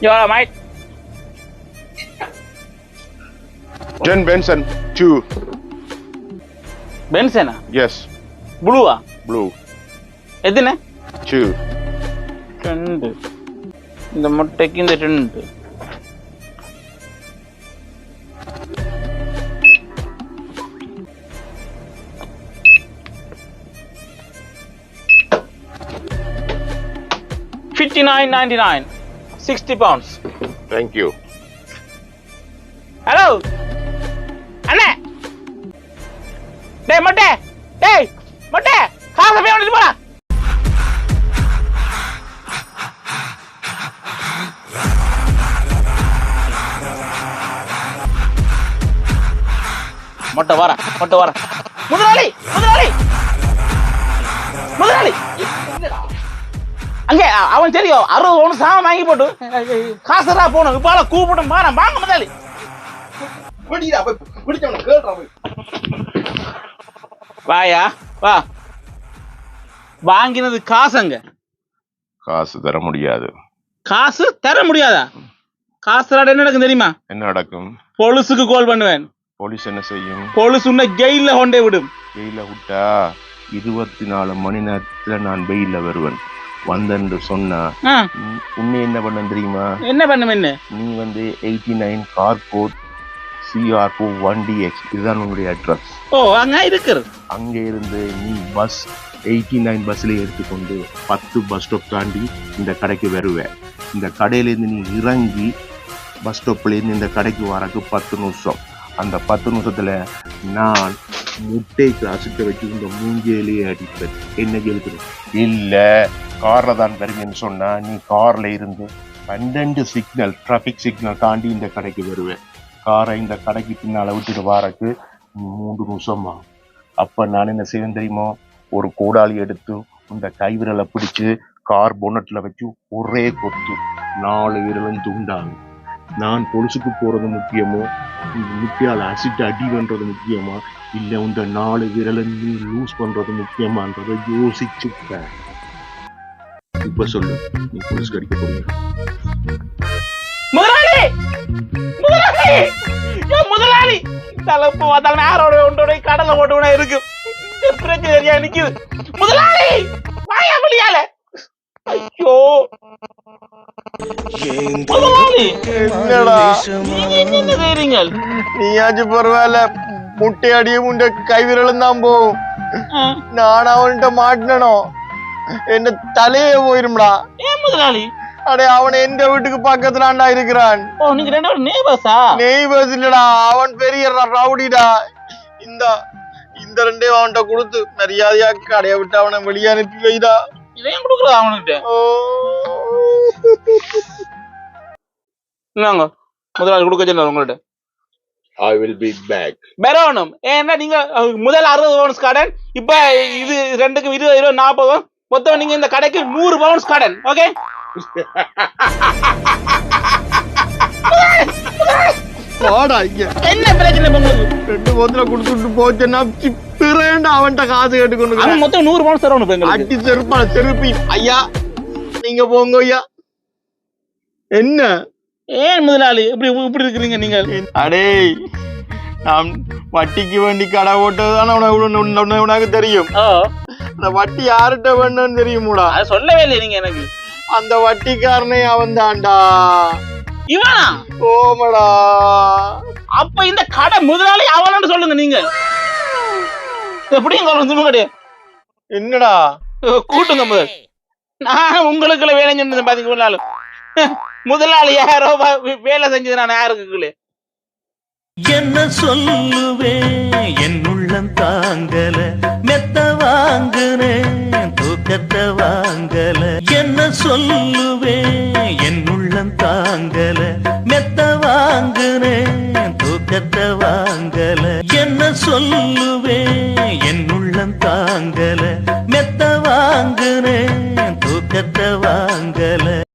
You're mate. Jen Benson, two. Benson? Yes. Blue? ആ Blue, എതിനെ two. ട്വൻഡ് ഇത് മുട്ടയ്ക്കും തരുന്നുണ്ട് fifty nine ninety nine sixty pounds Thank you. Hello அண்ணே! டேய் மொட்டை! டேய் மொட்டை! காசை போய் வந்துட்டு போடா. மொட்டை வர மொட்டை வர முதலாளி முதலாளி முதலாளி அங்கே அவன் தெரியும். அறுபது ஒன்று சாமம் வாங்கி போட்டு காசுரா போகணும் இப்போ கூப்பிட்டு மாற வாங்க முதலாளி. வாயா வா. வாங்கினது காசுங்க. காசு தர முடியாது. காசு தர முடியாதா? காசு என்ன நடக்கும் தெரியுமா? என்ன நடக்கும்? பொலிசுக்கு கால் பண்ணுவேன். போலீஸ் என்ன செய்யும்? பொலிசு உன்னை ஜெயில கொண்டே விடும். வெயில விட்டா இருபத்தி நாலு மணி நேரத்துல நான் வெயில வருவேன். வந்தேன்னு சொன்னா உன்னை என்ன பண்ண தெரியுமா? என்ன பண்ணும் என்ன? நீ வந்து eighty nine car code CR four one TX இதுதான் உன்னுடைய அட்ரஸ் ஓ அங்க இருக்கிறது. அங்கே இருந்து நீ பஸ் எயிட்டி நைன் பஸ்ல எடுத்துக்கொண்டு பத்து பஸ் ஸ்டாப் தாண்டி இந்த கடைக்கு வருவேன் இந்த கடையிலேருந்து நீ இறங்கி பஸ் ஸ்டாப்லேருந்து இந்த கடைக்கு வரக்கு பத்து நிமிஷம். அந்த பத்து நிமிஷத்துல நான் முட்டை அசுத்த வச்சு இந்த மூஞ்சியிலேயே அடிப்பேன் என்ன கேட்குறேன் இல்ல கார்ல தான் வருவேன்னு சொன்னா நீ கார்ல இருந்து பன்னெண்டு சிக்னல் டிராபிக் சிக்னல் தாண்டி இந்த கடைக்கு வருவேன். காரை இந்த கடைக்கு பின்னால விட்டுட்டு வரக்கு மூன்று நிமிஷமா. அப்போ அப்ப நான் என்ன செய்வேன் தெரியுமோ? ஒரு கோடாலி எடுத்து இந்த கைவிரலை பிடிச்சு கார் பொனட்ல வச்சு ஒரே கொத்து. நாலு விரலும் தூண்டாங்க. நான் பொலிசுக்கு போறது முக்கியமோ? முட்டியால் அசிட்டு அடி பண்றது முக்கியமா? இல்ல இந்த நாலு விரலை நீ லூஸ் பண்றது முக்கியமான்றதை யோசிச்சுப்பேன். இப்ப சொல்லு நீ பொலிஸ் கடிக்க போறீங்க முதலாளி! முதலாளி! ஏன் முதலாளி! தலைப்பு வந்தாலும் யாரோட உண்டோட கடலை போட்டு இருக்கு. பிரச்சனை சரியா நிக்குது. முதலாளி! வாயா வெளியால! ஐயோ முட்டை அடியும் உண்ட கைவிரலும் தான் போகும் ஆ, நான் அவன்கிட்ட மாட்டினோ என்ன தலையே போயிரும்டா ஏன் முதலாளி அடே அவன் எந்த வீட்டுக்கு பக்கத்துல ஆண்டா இருக்கிறான் ஓ நீங்க ரெண்டு பேரும் நேபர்ஸா நெய்பர்ஸ் இல்லடா அவன் பெரிய ர- ரவுடிடா இந்த இந்த ரெண்டே அவன்கிட்ட கொடுத்து மரியாதையா கடையை விட்டு அவனை வெளியே அனுப்பி வைடா இதையும் கொடுக்குறதா அவனுக்கிட்ட? இந்தாங்க முதலாளி கொடுக்க சொன்னார் உங்கள்ட்ட. ஐ வில் பி பேக் பெறணும் ஏன்னா நீங்க முதல் அறுபது பவுன்ஸ் கடன் இப்ப இது ரெண்டுக்கு இருபது இருபது நாற்பது மொத்தம் நீங்க இந்த கடைக்கு நூறு பவுன்ஸ் கடன் ஓகே வாடா இங்க. என்ன பிரச்சனை உங்களுக்கு ரெண்டு போத்துல கொடுத்துட்டு போச்சுன்னா பிறேண்டா அவன்கிட்ட காசு கேட்டுக்கொண்டு அவன் மொத்தம் நூறு பவுன்ஸ் தரணும் இப்ப எங்களுக்கு. அடி செருப்பா செருப்பி. ஐயா நீங்க போங்க ஐயா. என்ன? ஏன் முதலாளி? இப்படி இப்படி இருக்கிறீங்க நீங்க அடே நான் வட்டிக்கு வேண்டி கடை ஓட்டதுதானே உனக்கு உன- உன- உனக்கு தெரியும். அந்த வட்டி யார்கிட்ட வேணும்னு தெரியுமுடா? சொல்லவே இல்லை நீங்க எனக்கு. அந்த வட்டிக்காரனே அவன் தான்டா இவனா? ஓமடா. அப்ப இந்த கடை முதலாளி அவனு சொல்லுங்க நீங்க. எப்படியும் சொல்லுங்க கிடையாது என்னடா? கூட்டுங்க முதல். நான் உங்களுக்குள்ள வேலை செஞ்சது பாத்தீங்க முதலாளி முதலாளி யாரோ வேலை செஞ்சது நான் யாருக்கு என்ன சொல்லுவேன் என் உள்ளம் தாங்கல. மெத்த வாங்குனேன் தூக்கத்தை வாங்கல. என்ன சொல்லுவேன் என் வாங்கல மெத்த வாங்குனேன் தூக்கத்தை வாங்கல. என்ன சொல்லுவேன் என் உள்ளம் தாங்கல மெத்த வாங்குனேன் தூக்கத்தை வாங்கல.